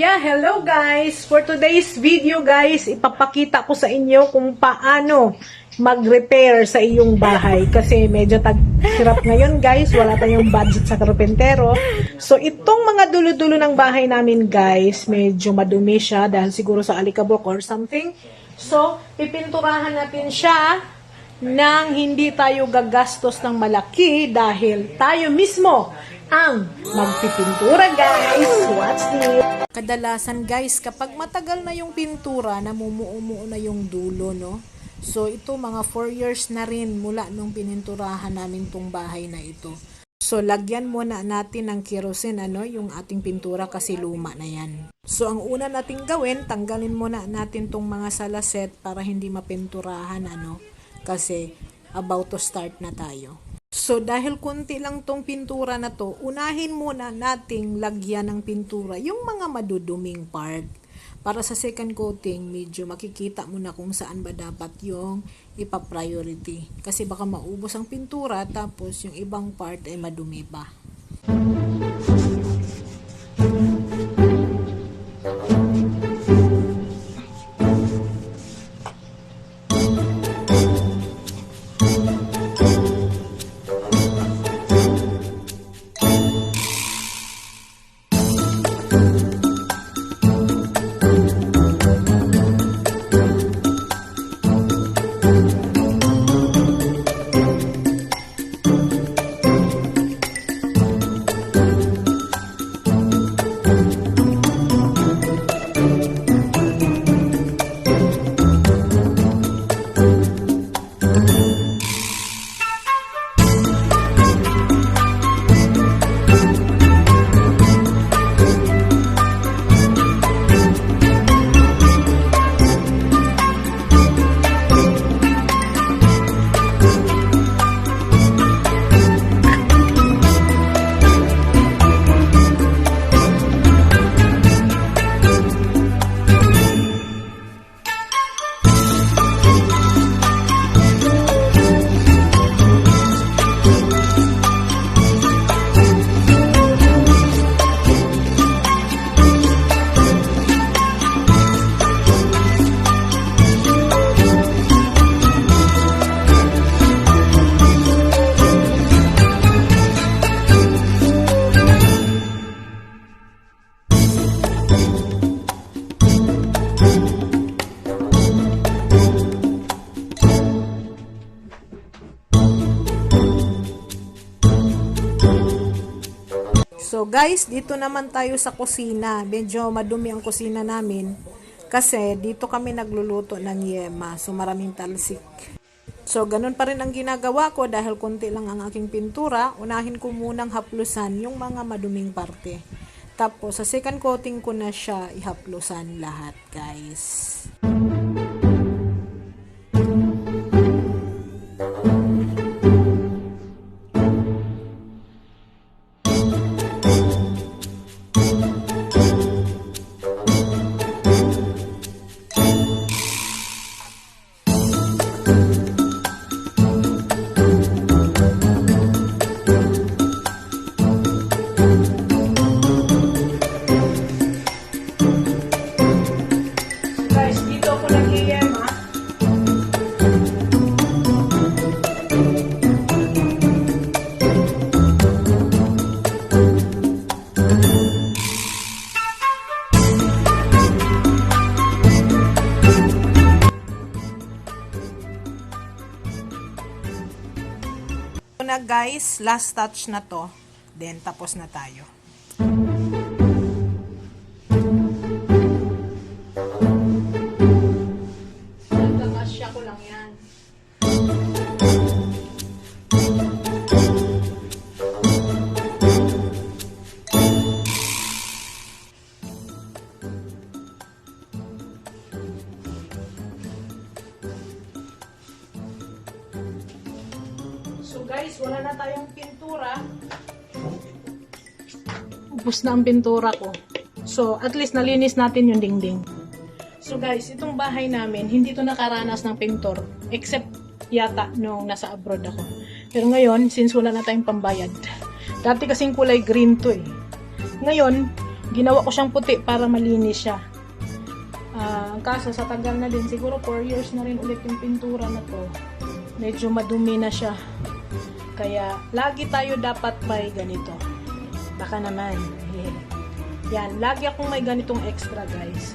Yeah, hello guys! For today's video guys, ipapakita ko sa inyo kung paano mag-repair sa iyong bahay. Kasi medyo tag-hirap ngayon guys, wala tayong budget sa karpentero. So itong mga dulo-dulo ng bahay namin guys, medyo madumi siya dahil siguro sa alikabok or something. So, pipinturahan natin siya nang hindi tayo gagastos ng malaki dahil tayo mismo ang magpipintura guys. Watch this! Kadalasan guys, kapag matagal na yung pintura, namumuo-muo na yung dulo, no? So ito mga 4 years na rin mula nung pininturahan namin tong bahay na ito. So lagyan muna natin ng kerosene ano, yung ating pintura kasi luma na yan. So ang una nating gawin, tanggalin muna natin tong mga salaset para hindi mapinturahan ano, kasi about to start na tayo. So dahil konti lang tong pintura na to, unahin muna nating lagyan ng pintura yung mga maduduming part. Para sa second coating, medyo makikita mo na kung saan ba dapat yung ipa-priority. Kasi baka maubos ang pintura tapos yung ibang part ay madumi pa. So guys, dito naman tayo sa kusina. Medyo madumi ang kusina namin kasi dito kami nagluluto ng yema. So maraming talsik. So ganun pa rin ang ginagawa ko dahil konti lang ang aking pintura. Unahin ko munang haplusan yung mga maduming parte. Tapos sa second coating ko na siya ihaplusan lahat guys. Guys, na guys, last touch na to. Then tapos na tayo. Guys, wala na tayong pintura. Ubus na ang pintura ko. So, at least nalinis natin yung dingding. So guys, itong bahay namin, hindi to nakaranas ng pintor. Except yata nung nasa abroad ako. Pero ngayon, since wala na tayong pambayad. Dati kasing kulay green to eh. Ngayon, Ginawa ko siyang puti para malinis siya. Ang kaso sa tagal na din, siguro 4 years na rin ulit yung pintura na to. Medyo madumi na siya. Kaya lagi tayo dapat may ganito. Baka naman. eh. Yan, lagi akong may ganitong extra guys.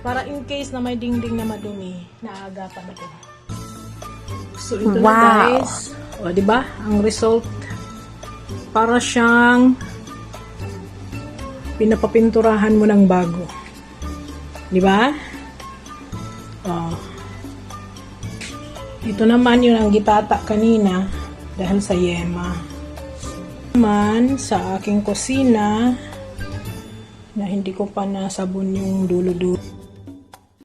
Para in case na may dingding na madumi, naagapan ko. So ito na Wow. guys. O, di ba? Ang result para siyang pinapapinturahan mo ng bago. Di ba? Oh. Ito naman yun ang gitata kanina dahil sa yema. Naman sa aking kusina na hindi ko pa nasabon yung dulo-dulo.